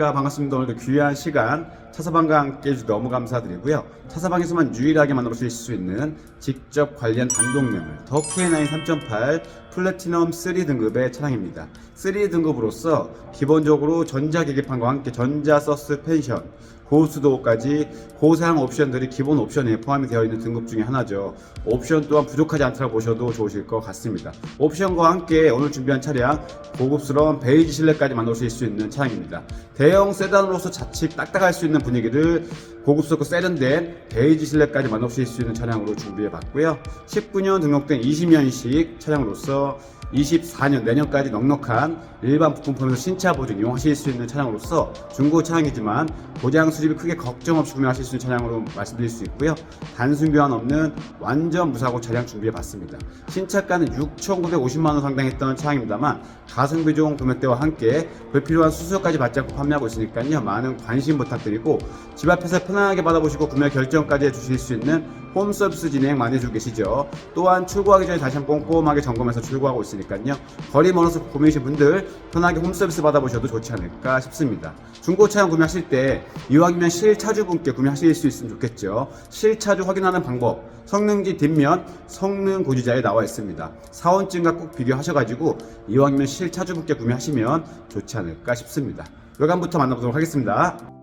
안녕하십니까. 반갑습니다. 오늘도 귀한 시간 차사방과 함께 해주셔서 너무 감사드리고요 차사방에서만 유일하게 만나보실 수 있는 직접 관리한 단독명을 더 K9 3.8 플래티넘 3 등급의 차량입니다 3 등급으로서 기본적으로 전자 계기판과 함께 전자 서스 펜션 고수도까지 고사양 옵션들이 기본 옵션에 포함이 되어 있는 등급 중에 하나죠. 옵션 또한 부족하지 않다고 보셔도 좋으실 것 같습니다. 옵션과 함께 오늘 준비한 차량 고급스러운 베이지 실내까지 만나실 수 있는 차량입니다. 대형 세단으로서 자칫 딱딱할 수 있는 분위기를 고급스럽고 세련된 베이지 실내까지 만나실 수 있는 차량으로 준비해 봤고요. 19년 등록된 20년식 차량으로서 24년 내년까지 넉넉한 일반 부품 포함해서 신차 보증 이용하실 수 있는 차량으로서 중고 차량이지만 고장 수리비 크게 걱정 없이 구매하실 수 있는 차량으로 말씀드릴 수 있고요. 단순 교환 없는 완전 무사고 차량 준비해 봤습니다. 신차가는 6,950만 원 상당했던 차량입니다만 가성비 좋은 금액대와 함께 불필요한 수수료까지 받지 않고 판매하고 있으니까요. 많은 관심 부탁드리고 집 앞에서 편안하게 받아보시고 구매 결정까지 해주실 수 있는 홈 서비스 진행 많이 해주고 계시죠. 또한 출고하기 전에 다시 한번 꼼꼼하게 점검해서 출고하고 있으니까요. 거리 멀어서 구매하신 분들 편하게 홈 서비스 받아보셔도 좋지 않을까 싶습니다. 중고차량 구매하실 때 이왕이면 실차주분께 구매하실 수 있으면 좋겠죠. 실차주 확인하는 방법 성능지 뒷면 성능 고지자에 나와 있습니다. 사원증과 꼭 비교하셔가지고 이왕이면 실차주분께 구매하시면 좋지 않을까 싶습니다. 외관부터 만나보도록 하겠습니다.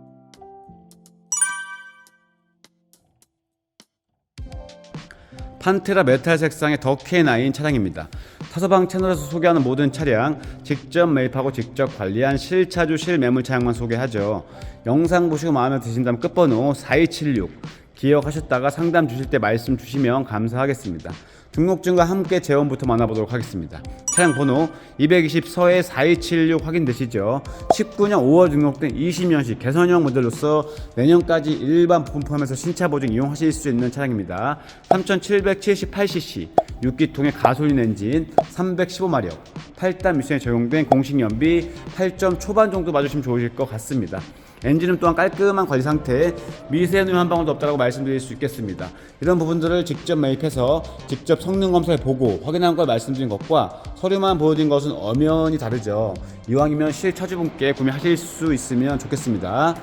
판테라 메탈 색상의 더 K9 차량입니다. 타서방 채널에서 소개하는 모든 차량 직접 매입하고 직접 관리한 실차주 실매물 차량만 소개하죠. 영상 보시고 마음에 드신다면 끝번호 4276 기억하셨다가 상담 주실 때 말씀 주시면 감사하겠습니다. 등록증과 함께 재원부터 만나보도록 하겠습니다. 차량 번호 220 서해 4276 확인되시죠? 19년 5월 등록된 20년식 개선형 모델로서 내년까지 일반 부품 포함해서 신차 보증 이용하실 수 있는 차량입니다. 3778cc 6기통의 가솔린 엔진 315마력 8단 미션에 적용된 공식 연비 8점 초반 정도 맞으시면 좋으실 것 같습니다. 엔진은 또한 깔끔한 관리 상태, 미세누 한 방울도 없다고 말씀드릴 수 있겠습니다. 이런 부분들을 직접 매입해서 직접 성능 검사를 보고 확인한 걸 말씀드린 것과 서류만 보여드린 것은 엄연히 다르죠. 이왕이면 실차주분께 구매하실 수 있으면 좋겠습니다.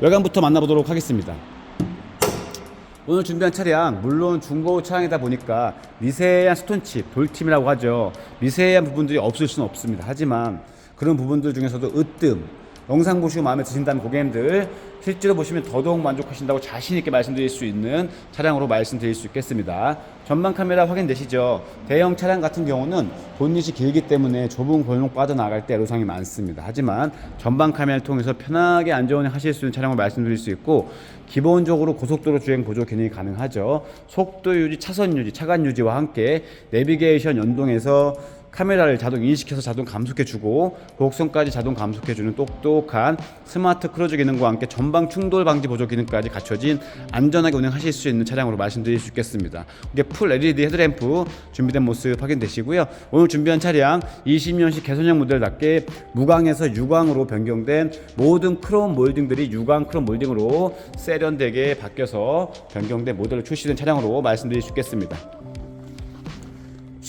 외관부터 만나보도록 하겠습니다. 오늘 준비한 차량 물론 중고 차량이다 보니까 미세한 스톤칩, 돌팀이라고 하죠. 미세한 부분들이 없을 수는 없습니다. 하지만 그런 부분들 중에서도 으뜸, 영상 보시고 마음에 드신다는 고객님들 실제로 보시면 더더욱 만족하신다고 자신 있게 말씀드릴 수 있는 차량으로 말씀드릴 수 있겠습니다. 전방 카메라 확인되시죠? 대형 차량 같은 경우는 본닛이 길기 때문에 좁은 골목 빠져나갈 때 애로사항이 많습니다. 하지만 전방 카메라를 통해서 편하게 안전운행 하실 수 있는 차량을 말씀드릴 수 있고 기본적으로 고속도로 주행 보조 기능이 가능하죠. 속도 유지, 차선 유지, 차간 유지와 함께 내비게이션 연동해서 카메라를 자동 인식해서 자동 감속해주고 곡선까지 자동 감속해주는 똑똑한 스마트 크루즈 기능과 함께 전방 충돌 방지 보조 기능까지 갖춰진 안전하게 운행하실 수 있는 차량으로 말씀드릴 수 있겠습니다. 이게 풀 LED 헤드램프 준비된 모습 확인되시고요. 오늘 준비한 차량 20년식 개선형 모델답게 무광에서 유광으로 변경된 모든 크롬 몰딩들이 유광 크롬 몰딩으로 세련되게 바뀌어서 변경된 모델로 출시된 차량으로 말씀드릴 수 있겠습니다.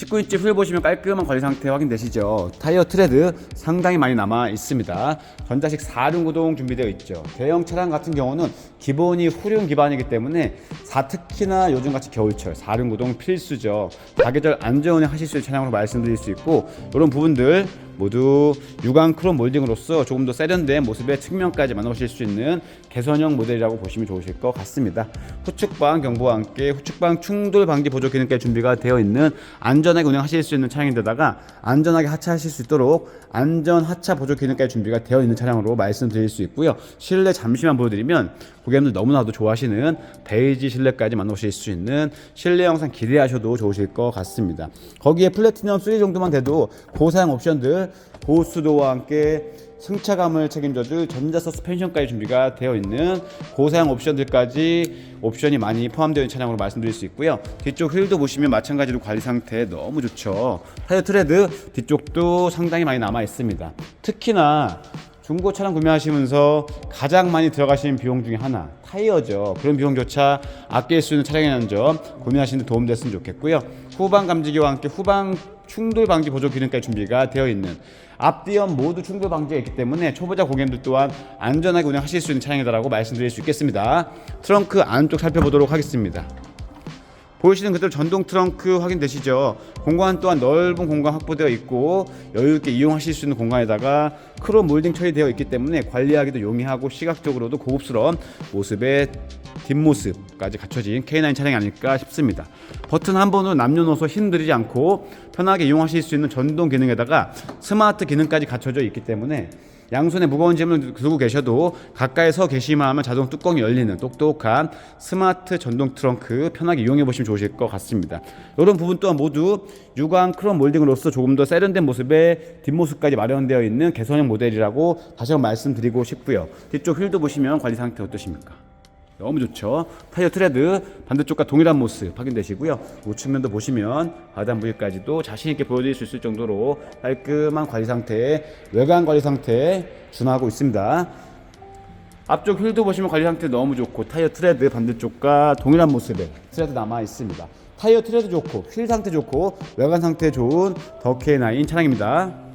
19인치 휠 보시면 깔끔한 관리 상태 확인되시죠? 타이어 트레드 상당히 많이 남아 있습니다. 전자식 4륜 구동 준비되어 있죠. 대형 차량 같은 경우는 기본이 후륜 기반이기 때문에 4 특히나 요즘같이 겨울철 4륜 구동 필수죠. 사계절 안전운행 하실 수 있는 차량으로 말씀드릴 수 있고 이런 부분들 모두 유광 크롬 몰딩으로서 조금 더 세련된 모습의 측면까지 만나보실 수 있는 개선형 모델이라고 보시면 좋으실 것 같습니다. 후측방 경보와 함께 후측방 충돌 방지 보조 기능까지 준비가 되어 있는 안전하게 운행하실 수 있는 차량인데다가 안전하게 하차하실 수 있도록 안전 하차 보조 기능까지 준비가 되어 있는 차량으로 말씀드릴 수 있고요. 실내 잠시만 보여드리면 고객님들 너무나도 좋아하시는 베이지 실내까지 만나보실 수 있는 실내 영상 기대하셔도 좋으실 것 같습니다. 거기에 플래티넘 3 정도만 돼도 고사양 옵션들 고수도와 함께 승차감을 책임져줄 전자 서스펜션까지 준비가 되어 있는 고사양 옵션들까지 옵션이 많이 포함되어 있는 차량으로 말씀드릴 수 있고요. 뒤쪽 휠도 보시면 마찬가지로 관리 상태 너무 좋죠. 타이어 트레드 뒤쪽도 상당히 많이 남아 있습니다. 특히나 중고 차량 구매하시면서 가장 많이 들어가시는 비용 중에 하나 타이어죠. 그런 비용조차 아낄 수 있는 차량이라는 점 구매하시는 데 도움 됐으면 좋겠고요. 후방 감지기와 함께 후방 충돌 방지 보조 기능까지 준비가 되어 있는 앞뒤연 모두 충돌 방지가 있기 때문에 초보자 고객님들 또한 안전하게 운행하실 수 있는 차량이다라고 말씀드릴 수 있겠습니다. 트렁크 안쪽 살펴보도록 하겠습니다. 보이시는 그대로 전동 트렁크 확인되시죠? 공간 또한 넓은 공간 확보되어 있고 여유 있게 이용하실 수 있는 공간에다가 크롬 몰딩 처리되어 있기 때문에 관리하기도 용이하고 시각적으로도 고급스러운 모습의 뒷모습까지 갖춰진 K9 차량이 아닐까 싶습니다. 버튼 한 번으로 남녀노소 힘들이지 않고 편하게 이용하실 수 있는 전동 기능에다가 스마트 기능까지 갖춰져 있기 때문에 양손에 무거운 짐을 들고 계셔도 가까이 서 계시만 하면 자동 뚜껑이 열리는 똑똑한 스마트 전동 트렁크 편하게 이용해 보시면 좋으실 것 같습니다. 이런 부분 또한 모두 유광 크롬 몰딩으로서 조금 더 세련된 모습의 뒷모습까지 마련되어 있는 개선형 모델이라고 다시 한번 말씀드리고 싶고요. 뒤쪽 휠도 보시면 관리 상태 어떠십니까? 너무 좋죠. 타이어 트레드 반대쪽과 동일한 모습 확인되시고요. 우측면도 보시면 바닥 부위까지도 자신 있게 보여드릴 수 있을 정도로 깔끔한 관리 상태, 외관 관리 상태 준하고 있습니다. 앞쪽 휠도 보시면 관리 상태 너무 좋고 타이어 트레드 반대쪽과 동일한 모습의 트레드 남아 있습니다. 타이어 트레드 좋고 휠 상태 좋고 외관 상태 좋은 더 K9 차량입니다.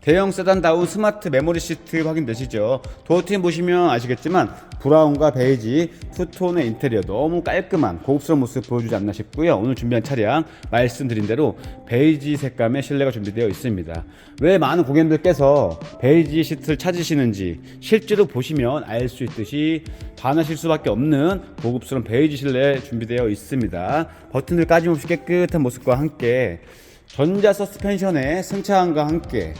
대형 세단다운 스마트 메모리 시트 확인되시죠? 도어팀 보시면 아시겠지만 브라운과 베이지 투톤의 인테리어 너무 깔끔한 고급스러운 모습 보여주지 않나 싶고요. 오늘 준비한 차량 말씀드린 대로 베이지 색감의 실내가 준비되어 있습니다. 왜 많은 고객님들께서 베이지 시트를 찾으시는지 실제로 보시면 알 수 있듯이 반하실 수밖에 없는 고급스러운 베이지 실내 준비되어 있습니다. 버튼을 까짐없이 깨끗한 모습과 함께 전자 서스펜션의 승차함과 함께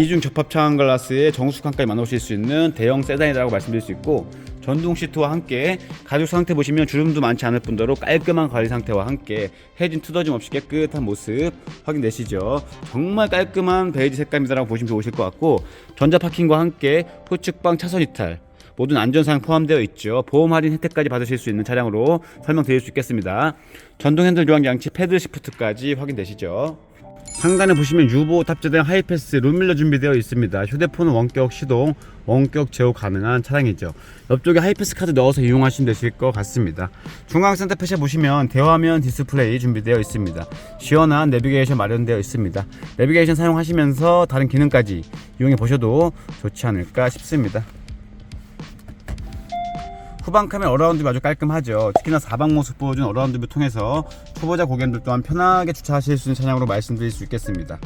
이중 접합 차원 글라스에 정수칸까지 만나보실 수 있는 대형 세단이라고 말씀드릴 수 있고 전동 시트와 함께 가죽 상태 보시면 주름도 많지 않을 뿐더러 깔끔한 관리 상태와 함께 해진 투더짐 없이 깨끗한 모습 확인되시죠 정말 깔끔한 베이지 색감이다라고 보시면 좋으실 것 같고 전자 파킹과 함께 후측방 차선 이탈 모든 안전사항 포함되어 있죠. 보험 할인 혜택까지 받으실 수 있는 차량으로 설명드릴 수 있겠습니다. 전동 핸들 조항 양치 패드 시프트까지 확인되시죠. 상단에 보시면 유보 탑재된 하이패스 룸밀러 준비되어 있습니다. 휴대폰은 원격 시동, 원격 제어 가능한 차량이죠. 옆쪽에 하이패스 카드 넣어서 이용하시면 되실 것 같습니다. 중앙 센터페시에 보시면 대화면 디스플레이 준비되어 있습니다. 시원한 내비게이션 마련되어 있습니다. 내비게이션 사용하시면서 다른 기능까지 이용해 보셔도 좋지 않을까 싶습니다. 후방 카메라 어라운드 아주 깔끔하죠. 특히나 사방 모습 보여준 어라운드뷰 통해서 초보자 고객님들 또한 편하게 주차하실 수 있는 차량으로 말씀드릴 수 있겠습니다.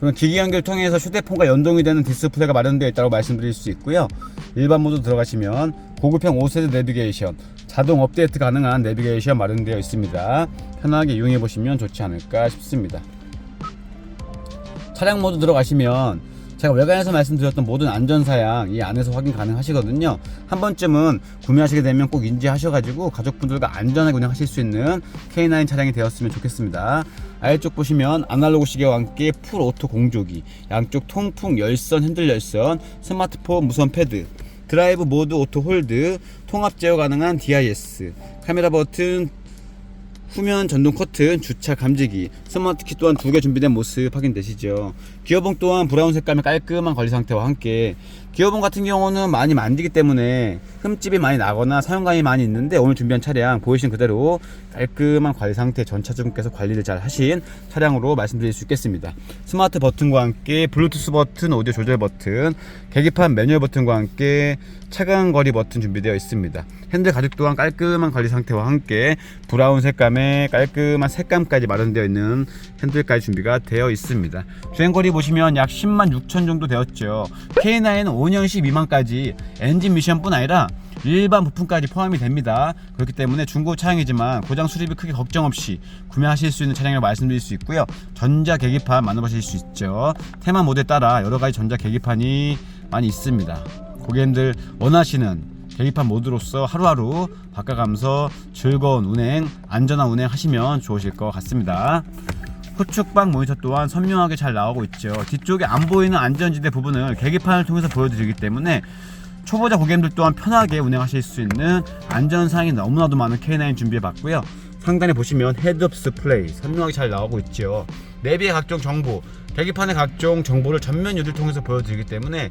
그럼 기기 연결 통해서 휴대폰과 연동이 되는 디스플레이가 마련되어 있다고 말씀드릴 수 있고요. 일반 모드 들어가시면 고급형 5세대 내비게이션, 자동 업데이트 가능한 내비게이션 마련되어 있습니다. 편하게 이용해 보시면 좋지 않을까 싶습니다. 차량 모드 들어가시면 제가 외관에서 말씀드렸던 모든 안전사양 이 안에서 확인 가능하시거든요. 한 번쯤은 구매하시게 되면 꼭 인지하셔가지고 가족분들과 안전하게 운행하실 수 있는 K9 차량이 되었으면 좋겠습니다. 아래쪽 보시면 아날로그 시계와 함께 풀 오토 공조기, 양쪽 통풍 열선, 핸들 열선, 스마트폰 무선 패드, 드라이브 모드 오토 홀드, 통합 제어 가능한 DIS, 카메라 버튼, 후면 전동 커튼, 주차 감지기, 스마트키 또한 두 개 준비된 모습 확인되시죠. 기어봉 또한 브라운 색감의 깔끔한 관리 상태와 함께 기어봉 같은 경우는 많이 만지기 때문에 흠집이 많이 나거나 사용감이 많이 있는데 오늘 준비한 차량 보이신 그대로 깔끔한 관리 상태 전 차주분께서 관리를 잘 하신 차량으로 말씀드릴 수 있겠습니다. 스마트 버튼과 함께 블루투스 버튼, 오디오 조절 버튼, 계기판 매뉴얼 버튼과 함께 차강 거리 버튼 준비되어 있습니다. 핸들 가죽 또한 깔끔한 관리 상태와 함께 브라운 색감의 깔끔한 색감까지 마련되어 있는 핸들까지 준비가 되어 있습니다. 주행 거리 보시면 약 10만 6천 정도 되었죠. K9은 5년식 미만까지 엔진 미션뿐 아니라 일반 부품까지 포함이 됩니다. 그렇기 때문에 중고 차량이지만 고장 수리비 크게 걱정 없이 구매하실 수 있는 차량이라고 말씀드릴 수 있고요. 전자 계기판 만나보실 수 있죠. 테마 모델에 따라 여러 가지 전자 계기판이 많이 있습니다. 고객님들 원하시는 계기판 모드로서 하루하루 바꿔가면서 즐거운 운행, 안전한 운행 하시면 좋으실 것 같습니다. 후측방 모니터 또한 선명하게 잘 나오고 있죠. 뒤쪽에 안 보이는 안전지대 부분을 계기판을 통해서 보여드리기 때문에 초보자 고객님들 또한 편하게 운행하실 수 있는 안전사항이 너무나도 많은 K9 준비해봤고요. 상단에 보시면 헤드업 디스플레이 선명하게 잘 나오고 있죠. 내비의 각종 정보, 계기판의 각종 정보를 전면 유리를 통해서 보여드리기 때문에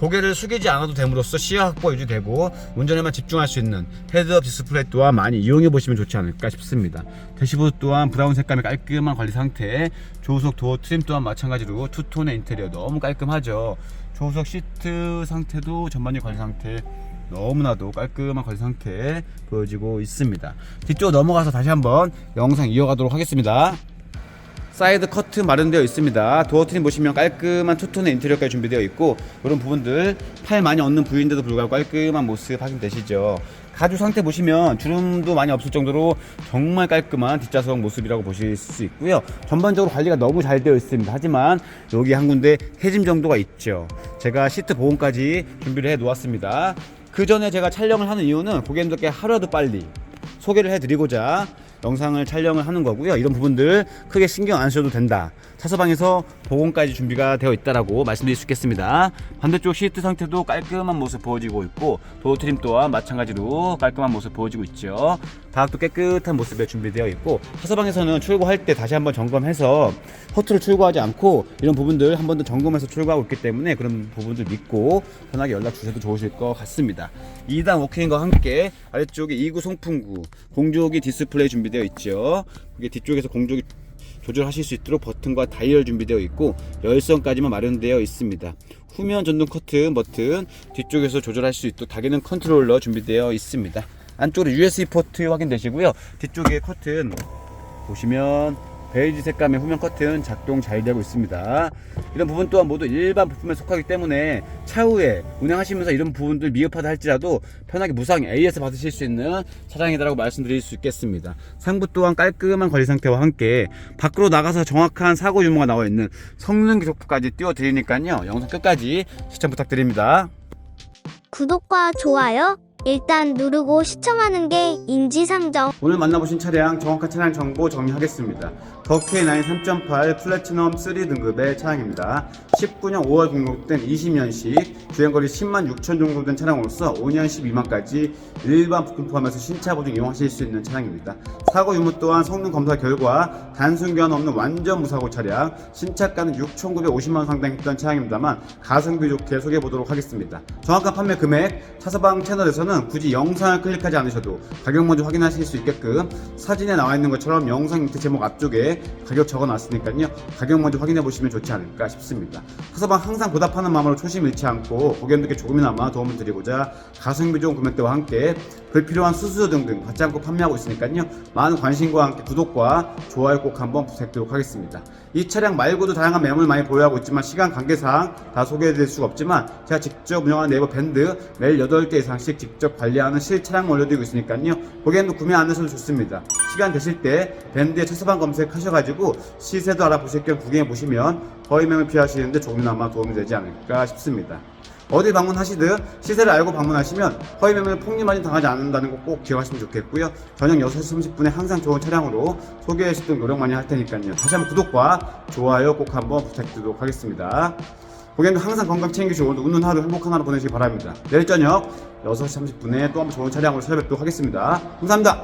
고개를 숙이지 않아도 됨으로써 시야 확보 유지되고 운전에만 집중할 수 있는 헤드업 디스플레이 또한 많이 이용해 보시면 좋지 않을까 싶습니다. 대시보드 또한 브라운 색감의 깔끔한 관리 상태, 조수석 도어 트림 또한 마찬가지로 투톤의 인테리어 너무 깔끔하죠. 조수석 시트 상태도 전반적인 관리 상태 너무나도 깔끔한 관리 상태 보여지고 있습니다. 뒤쪽 넘어가서 다시 한번 영상 이어가도록 하겠습니다. 사이드 커튼 마련되어 있습니다. 도어 트림 보시면 깔끔한 투톤의 인테리어까지 준비되어 있고 이런 부분들 팔 많이 얻는 부위인데도 불구하고 깔끔한 모습 확인되시죠. 가죽 상태 보시면 주름도 많이 없을 정도로 정말 깔끔한 뒷좌석 모습이라고 보실 수 있고요. 전반적으로 관리가 너무 잘 되어 있습니다. 하지만 여기 한 군데 해짐 정도가 있죠. 제가 시트 보온까지 준비를 해 놓았습니다. 그 전에 제가 촬영을 하는 이유는 고객님들께 하루라도 빨리 소개를 해드리고자 영상을 촬영을 하는 거고요. 이런 부분들 크게 신경 안 쓰셔도 된다. 차서방에서 보온까지 준비가 되어 있다라고 말씀드릴 수 있겠습니다. 반대쪽 시트 상태도 깔끔한 모습 보여지고 있고 도어 트림 또한 마찬가지로 깔끔한 모습 보여지고 있죠. 다학도 깨끗한 모습에 준비되어 있고 차서방에서는 출고할 때 다시 한번 점검해서 허투루 출고하지 않고 이런 부분들 한 번 더 점검해서 출고하고 있기 때문에 그런 부분들 믿고 편하게 연락 주셔도 좋으실 것 같습니다. 2단 워킹과 함께 아래쪽에 2구 송풍구 공조기 디스플레이 준비 되어 있죠. 그게 뒤쪽에서 공조기 조절하실 수 있도록 버튼과 다이얼 준비되어 있고 열선까지만 마련되어 있습니다. 후면 전동 커튼 버튼 뒤쪽에서 조절할 수 있도록 다기능 컨트롤러 준비되어 있습니다. 안쪽으로 USB 포트 확인되시고요. 뒤쪽에 커튼 보시면 베이지 색감의 후면 커튼 작동 잘 되고 있습니다. 이런 부분 또한 모두 일반 부품에 속하기 때문에 차후에 운행하시면서 이런 부분들 미흡하다 할지라도 편하게 무상 AS 받으실 수 있는 차량이다라고 말씀드릴 수 있겠습니다. 상부 또한 깔끔한 관리 상태와 함께 밖으로 나가서 정확한 사고 유무가 나와 있는 성능 기록부까지 띄워드리니까요. 영상 끝까지 시청 부탁드립니다. 구독과 좋아요 일단 누르고 시청하는 게 인지상정. 오늘 만나보신 차량 정확한 차량 정보 정리하겠습니다. 더K9 3.8 플래티넘 3 등급의 차량입니다. 19년 5월 등록된 20년식 주행거리 10만 6천 정도 된 차량으로서 5년 12만까지 일반 부품 포함해서 신차 보증 이용하실 수 있는 차량입니다. 사고 유무 또한 성능 검사 결과 단순 교환 없는 완전 무사고 차량 신차가는 6,950만 원 상당 했던 차량입니다만 가성비 좋게 소개해 보도록 하겠습니다. 정확한 판매 금액 차서방 채널에서는 굳이 영상을 클릭하지 않으셔도 가격 먼저 확인하실 수 있게끔 사진에 나와 있는 것처럼 영상 밑에 제목 앞쪽에 가격 적어 놨으니까요. 가격 먼저 확인해 보시면 좋지 않을까 싶습니다. 차서방 항상 보답하는 마음으로 초심 잃지 않고 고객님들께 조금이나마 도움을 드리고자 가성비 좋은 금액대와 함께 불필요한 수수료 등등 받지 않고 판매하고 있으니까요. 많은 관심과 함께 구독과 좋아요 꼭 한번 부탁드리도록 하겠습니다. 이 차량 말고도 다양한 매물 많이 보유하고 있지만 시간 관계상 다 소개해드릴 수가 없지만 제가 직접 운영하는 네이버 밴드 매일 8개 이상씩 직접 관리하는 실차량 올려드리고 있으니까요. 고객님도 구매 안 하셔도 좋습니다. 시간 되실 때 밴드에 차서방 검색하셔가지고 시세도 알아보실 겸 구경해 보시면 거의 매물 피하시는데 조금이나마 도움이 되지 않을까 싶습니다. 어디 방문하시든 시세를 알고 방문하시면 허위 매물 폭리 할인 당하지 않는다는 거 꼭 기억하시면 좋겠고요. 저녁 6시 30분에 항상 좋은 차량으로 소개해 주도록 노력 많이 할 테니까요. 다시 한번 구독과 좋아요 꼭 한번 부탁드리도록 하겠습니다. 고객님도 항상 건강 챙기시고 웃는 하루 행복한 하루 보내시기 바랍니다. 내일 저녁 6시 30분에 또 한번 좋은 차량으로 찾아뵙도록 하겠습니다. 감사합니다.